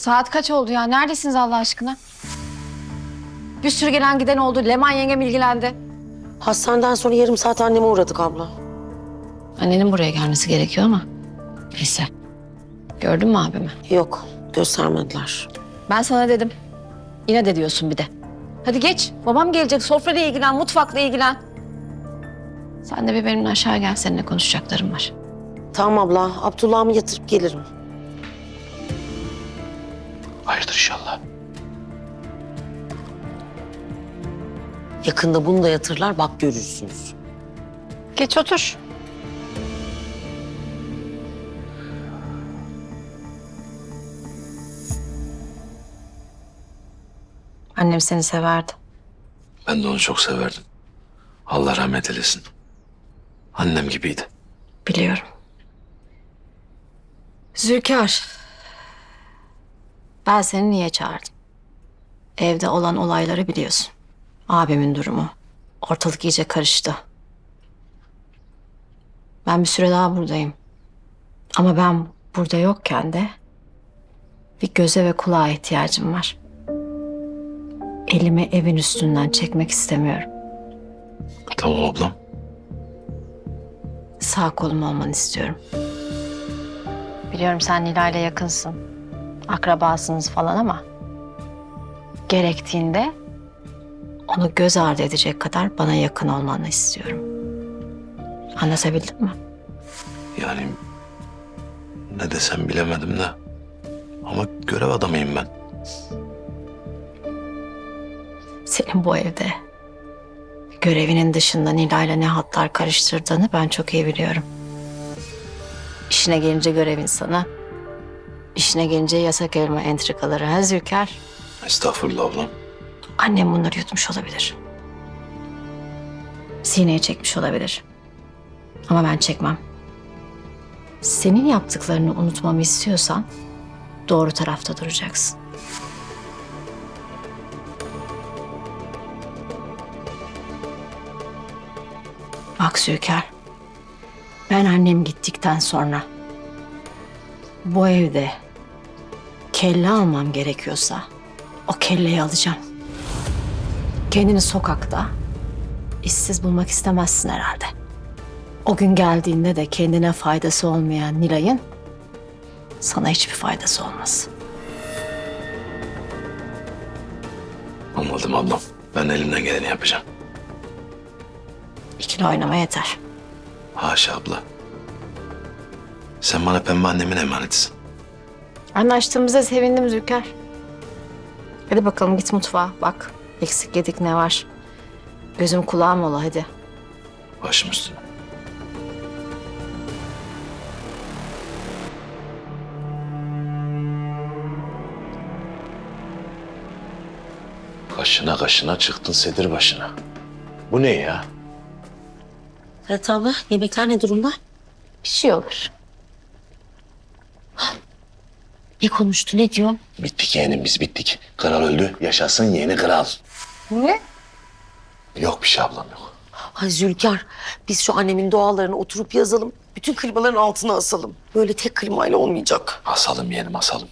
Saat kaç oldu ya? Neredesiniz Allah aşkına? Bir sürü gelen giden oldu. Leman yengem ilgilendi. Hastaneden sonra yarım saat anneme uğradık abla. Annenin buraya gelmesi gerekiyor ama. Neyse. Gördün mü abimi? Yok göstermediler. Ben sana dedim. Yine de diyorsun bir de. Hadi geç. Babam gelecek. Sofrayla ilgilen, mutfakla ilgilen. Sen de bir benimle aşağı gel. Seninle konuşacaklarım var. Tamam abla Abdullah'ımı yatırıp gelirim. Hayırdır inşallah. Yakında bunu da yatırlar bak görürsünüz. Geç otur. Annem seni severdi. Ben de onu çok severdim. Allah rahmet eylesin. Annem gibiydi. Biliyorum. Zülkar. Ben seni niye çağırdım? Evde olan olayları biliyorsun. Abimin durumu. Ortalık iyice karıştı. Ben bir süre daha buradayım. Ama ben burada yokken de bir göze ve kulağa ihtiyacım var. Elimi evin üstünden çekmek istemiyorum. Tamam ablam. Sağ kolum olmanı istiyorum. Biliyorum sen Nilay ile yakınsın. Akrabasınız falan ama... ...gerektiğinde... ...onu göz ardı edecek kadar bana yakın olmanı istiyorum. Anlatabildim mi? Yani ne desem bilemedim de. Ama görev adamıyım ben. Senin bu evde... ...görevinin dışında Nilay'la ne hatlar karıştırdığını ben çok iyi biliyorum. İşine gelince görev insanı... ...işine gelince yasak elma entrikaları ha Zülker? Estağfurullah ablam. Annem bunları yutmuş olabilir. Sineye çekmiş olabilir. Ama ben çekmem. Senin yaptıklarını unutmamı istiyorsan doğru tarafta duracaksın. Bak Zülker, ben annem gittikten sonra bu evde kelle almam gerekiyorsa o kelleyi alacağım. Kendini sokakta işsiz bulmak istemezsin herhalde. O gün geldiğinde de kendine faydası olmayan Nilay'ın sana hiçbir faydası olmaz. Anladım ablam. Ben elimden geleni yapacağım. İkili oynama yeter. Haşa abla. Sen bana pembe annemin emanetisin. Anlaştığımıza sevindim Zülker. Hadi bakalım git mutfağa bak. Eksik yedik ne var. Gözüm kulağım ola hadi. Başım üstüne. Kaşına kaşına çıktın sedir başına. Bu ne ya? Evet abla yemekler ne durumda? Bir şey olur. Ne konuştu ne diyor? Bittik yeğenim biz bittik. Kral öldü. Yaşasın yeni kral. Ne? Yok bir şey ablam yok. Ay Zülkar biz şu annemin dualarını oturup yazalım. Bütün klimaların altına asalım. Böyle tek klimayla olmayacak. Asalım yeğenim asalım.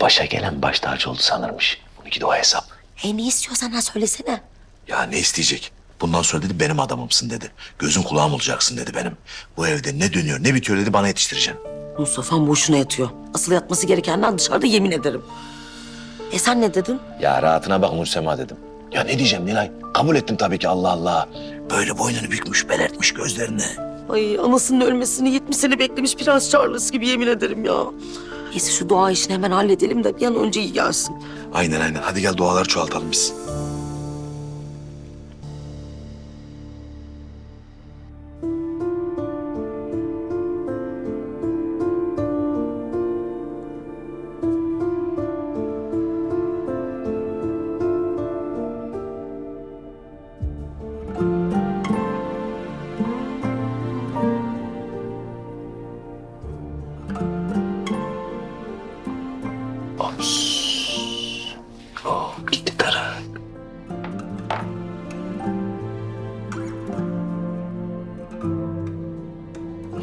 Başa gelen baş tacı oldu sanırmış. Bununki de o hesap. E ne istiyorsan ha söylesene. Ya ne isteyecek? Bundan sonra dedi benim adamımsın dedi. Gözün kulağım olacaksın dedi benim. Bu evde ne dönüyor ne bitiyor dedi bana yetiştireceksin. Mustafa'm boşuna yatıyor. Asıl yatması gerekenden dışarıda yemin ederim. E sen ne dedin? Ya rahatına bak Nursema dedim. Ya ne diyeceğim Nilay? Kabul ettim tabii ki Allah Allah. Böyle boynunu bükmüş, belertmiş gözlerini. Ay anasının ölmesini 70 sene beklemiş Prens Charles gibi yemin ederim ya. Neyse şu dua işini hemen halledelim de bir an önce iyi gelsin. Aynen aynen. Hadi gel dualar çoğaltalım biz.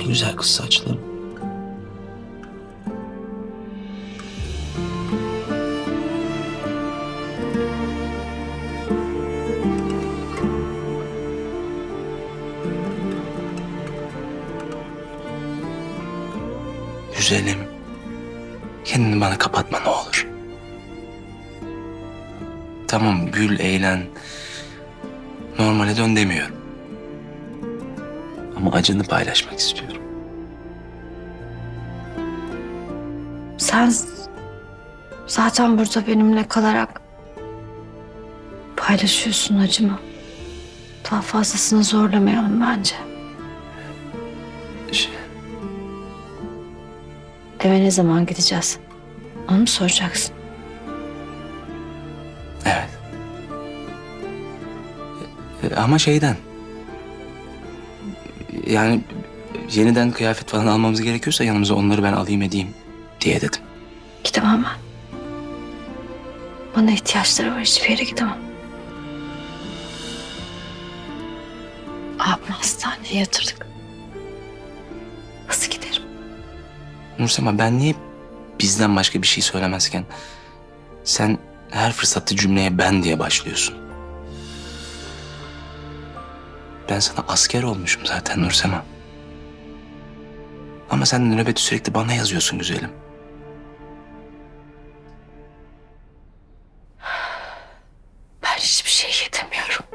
güzel kız saçlarım. Güzelim, kendini bana kapatma ne olur. Tamam gül, eğlen, normale dön demiyorum. Ama acını paylaşmak istiyorum. Sen zaten burada benimle kalarak paylaşıyorsun acımı. Daha fazlasını zorlamayalım bence. Şey, Eve ne zaman gideceğiz? Onu mu soracaksın? evet. E, Ama şeyden. Yani yeniden kıyafet falan almamız gerekiyorsa yanımıza onları ben alayım edeyim diye dedim. Gidemem ben. Bana ihtiyaçları var. Hiçbir yere gidemem. Abimi hastaneye yatırdık. Nasıl giderim? Nursema ben niye bizden başka bir şey söylemezken sen her fırsatta cümleye ben diye başlıyorsun? Ben sana asker olmuşum zaten Nursema. Ama sen nöbeti sürekli bana yazıyorsun güzelim. Ben hiçbir şey yetemiyorum.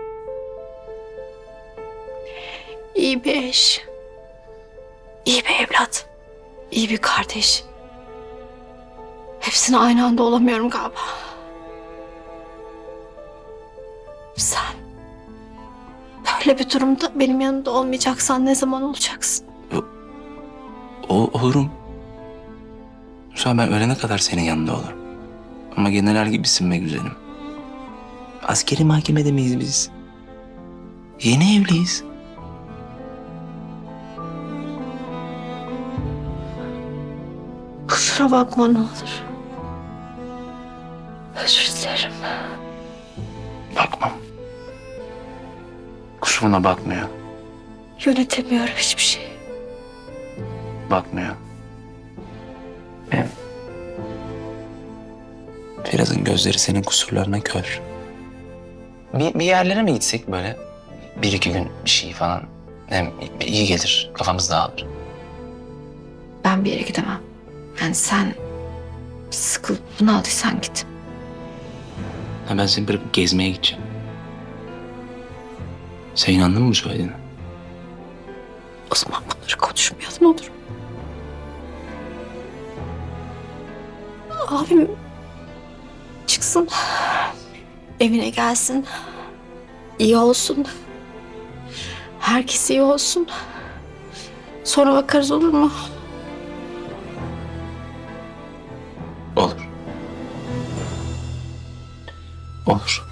İyi bir eş. iyi bir evlat. iyi bir kardeş. Hepsini aynı anda olamıyorum galiba. Böyle bir durumda benim yanımda olmayacaksan ne zaman olacaksın? O olurum. Nursema ben ölene kadar senin yanında olurum. Ama general gibisin be güzelim. Askeri mahkemede miyiz biz? Yeni evliyiz. Kusura bakma ne olur. Özür dilerim. Bakmam. Kusuruna bakmıyor. Yönetemiyorum hiçbir şeyi. Bakmıyor. Benim. Firaz'ın gözleri senin kusurlarına kör. Bir, bir yerlere mi gitsek böyle? Bir iki gün bir şey falan. Hem iyi gelir. Kafamız dağılır. Ben bir yere gidemem. Yani sen sıkılıp bunaldıysan git. Ha ben seni bırakıp gezmeye gideceğim. Sen inandın mı bu söylediğine? O zaman bunları konuşmayalım olur mu? Abim çıksın. Evine gelsin. İyi olsun. Herkes iyi olsun. Sonra bakarız olur mu? Olur. Olur.